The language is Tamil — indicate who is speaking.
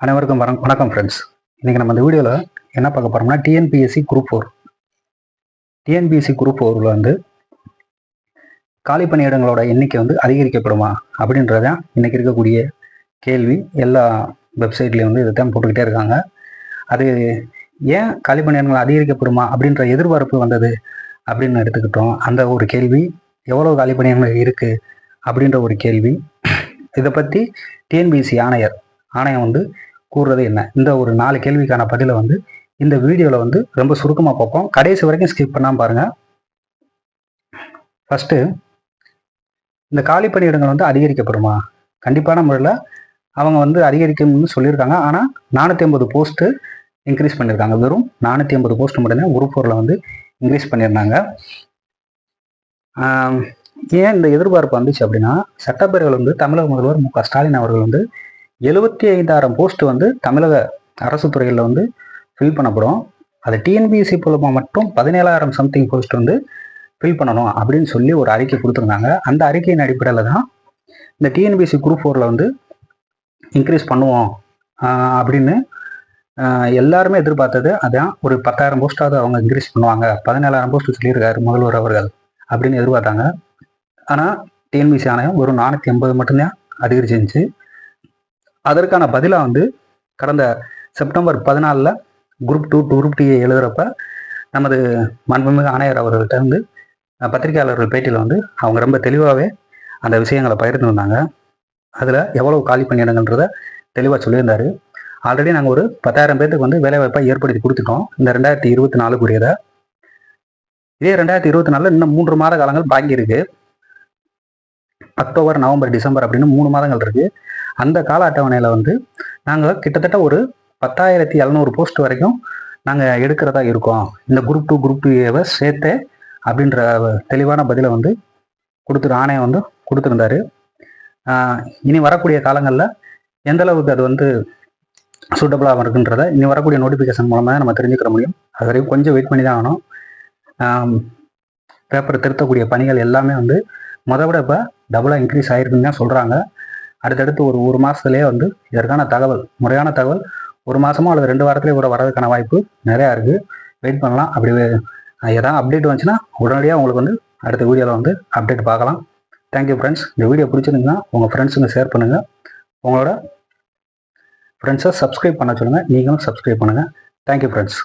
Speaker 1: அனைவருக்கும் வணக்கம் வணக்கம் ஃப்ரெண்ட்ஸ் இன்றைக்கி நம்ம இந்த வீடியோவில் என்ன பார்க்க போகிறோம்னா TNPSC group four TNPSC group ஃபோரில் வந்து காலி பணியிடங்களோட எண்ணிக்கை வந்து அதிகரிக்கப்படுமா அப்படின்றது தான் இன்றைக்கி இருக்கக்கூடிய கேள்வி எல்லா வெப்சைட்லேயும் வந்து இதை தான் போட்டுக்கிட்டே இருக்காங்க. அது ஏன் காலி பணியிடங்கள் அதிகரிக்கப்படுமா அப்படின்ற எதிர்பார்ப்பு வந்தது அப்படின்னு எடுத்துக்கிட்டோம். அந்த ஒரு கேள்வி எவ்வளோ காலி பணியிடங்கள் இருக்குது அப்படின்ற ஒரு கேள்வி. இதை பற்றி டிஎன்பிஎஸ்சி ஆணையர் ஆணையம் வந்து கூறுறது என்ன? இந்த ஒரு நாலு கேள்விக்கான பதிலை வந்து இந்த வீடியோவில் வந்து ரொம்ப சுருக்கமாக பார்ப்போம். கடைசி வரைக்கும் ஸ்கிப் பண்ணாமல் பாருங்கள் ஃபஸ்ட்டு இந்த காலி பணியிடங்கள் வந்து அதிகரிக்கப்படுமா? கண்டிப்பான முறையில் அவங்க வந்து அதிகரிக்கணும்னு சொல்லியிருக்காங்க. ஆனால் நானூற்றி ஐம்பது போஸ்ட்டு இன்க்ரீஸ் பண்ணியிருக்காங்க. வெறும் நானூற்றி ஐம்பது போஸ்ட் மட்டும்தான் குரூப் ஃபோரில் வந்து இன்க்ரீஸ் பண்ணியிருந்தாங்க. ஏன் இந்த எதிர்பார்ப்பு வந்துச்சு அப்படின்னா சட்டப்பேரவையில் வந்து தமிழக முதல்வர் மு க ஸ்டாலின் அவர்கள் வந்து எழுபத்தி ஐந்தாயிரம் போஸ்ட் வந்து தமிழக அரசு துறையில் வந்து ஃபில் பண்ணப்படும். அது டிஎன்பிஎஸ்சி மூலமாக மட்டும் பதினேழாயிரம் சம்திங் போஸ்ட் வந்து ஃபில் பண்ணணும் அப்படின்னு சொல்லி ஒரு அறிக்கை கொடுத்துருந்தாங்க. அந்த அறிக்கையின் அடிப்படையில் தான் இந்த டிஎன்பிஎஸ்சி குரூப் ஃபோரில் வந்து இன்க்ரீஸ் பண்ணுவோம் அப்படின்னு எல்லாருமே எதிர்பார்த்தது. அதான் ஒரு பத்தாயிரம் போஸ்ட்டாவது அவங்க இன்க்ரீஸ் பண்ணுவாங்க. பதினேழாயிரம் போஸ்ட் சொல்லியிருக்காரு முதல்வர் அவர்கள் அப்படின்னு எதிர்பார்த்தாங்க. ஆனால் டிஎன்பிசி ஆணையம் ஒரு நானூற்றி ஐம்பது மட்டும்தான் அதிகரிச்சிருந்துச்சு. அதற்கான பதிலாக வந்து கடந்த செப்டம்பர் பதினாலில் குரூப் டூ குரூப் டி எழுதுகிறப்ப நமது மண்பமிகு ஆணையர் அவர்கள்ட்ட வந்து பத்திரிகையாளர்கள் பேட்டியில் வந்து அவங்க ரொம்ப தெளிவாகவே அந்த விஷயங்களை பகிர்ந்துருந்தாங்க. அதில் எவ்வளோ காலி பண்ணிடுங்கன்றத தெளிவாக சொல்லியிருந்தார். ஆல்ரெடி நாங்கள் ஒரு பத்தாயிரம் பேர்த்துக்கு வந்து வேலைவாய்ப்பை ஏற்படுத்தி கொடுத்துட்டோம். இந்த ரெண்டாயிரத்தி இருபத்தி நாலுக்குரியதை. இதே ரெண்டாயிரத்தி இருபத்தி நாலில் இன்னும் மூன்று மாத காலங்கள் பாக்கி இருக்குது அக்டோபர் நவம்பர் டிசம்பர் அப்படின்னு மூணு மாதங்கள் இருக்குது அந்த கால அட்டவணையில் வந்து நாங்கள் கிட்டத்தட்ட ஒரு பத்தாயிரத்தி எழுநூறு போஸ்ட் வரைக்கும் நாங்கள் எடுக்கிறதா இருக்கோம். இந்த குரூப் டூ குரூப் டூ சேர்த்தே அப்படின்ற தெளிவான பதிலை வந்து கொடுத்துரு ஆணையம் வந்து கொடுத்துருந்தாரு. இனி வரக்கூடிய காலங்களில் எந்த அளவுக்கு அது வந்து சூட்டபுளாக இருக்குன்றத இனி வரக்கூடிய நோட்டிஃபிகேஷன் மூலமாக நம்ம தெரிஞ்சுக்கிற முடியும். அது வரைக்கும் கொஞ்சம் வெயிட் பண்ணி தான் ஆகணும் பேப்பர் திருத்தக்கூடிய பணிகள் எல்லாமே வந்து முத விட இப்போ டபுளாக இன்க்ரீஸ் ஆகிருக்குன்னு தான் சொல்கிறாங்க அடுத்தடுத்து ஒரு ஒரு மாதத்துலேயே வந்து இதற்கான தகவல் முறையான தகவல் ஒரு மாதமோ அல்லது ரெண்டு வாரத்துலேயே கூட வரதுக்கான வாய்ப்பு நிறையா இருக்குது வெயிட் பண்ணலாம். அப்படி எதாவது அப்டேட் வந்துச்சுன்னா உடனடியாக உங்களுக்கு வந்து அடுத்த வீடியோவில் வந்து அப்டேட் பார்க்கலாம். தேங்க்யூ ஃப்ரெண்ட்ஸ் இந்த வீடியோ பிடிச்சிருந்தீங்கன்னா உங்கள் ஃப்ரெண்ட்ஸுங்க ஷேர் பண்ணுங்கள் உங்களோட ஃப்ரெண்ட்ஸை சப்ஸ்கிரைப் பண்ண சொல்லுங்கள் நீங்களும் சப்ஸ்கிரைப் பண்ணுங்கள் தேங்க்யூ ஃப்ரெண்ட்ஸ்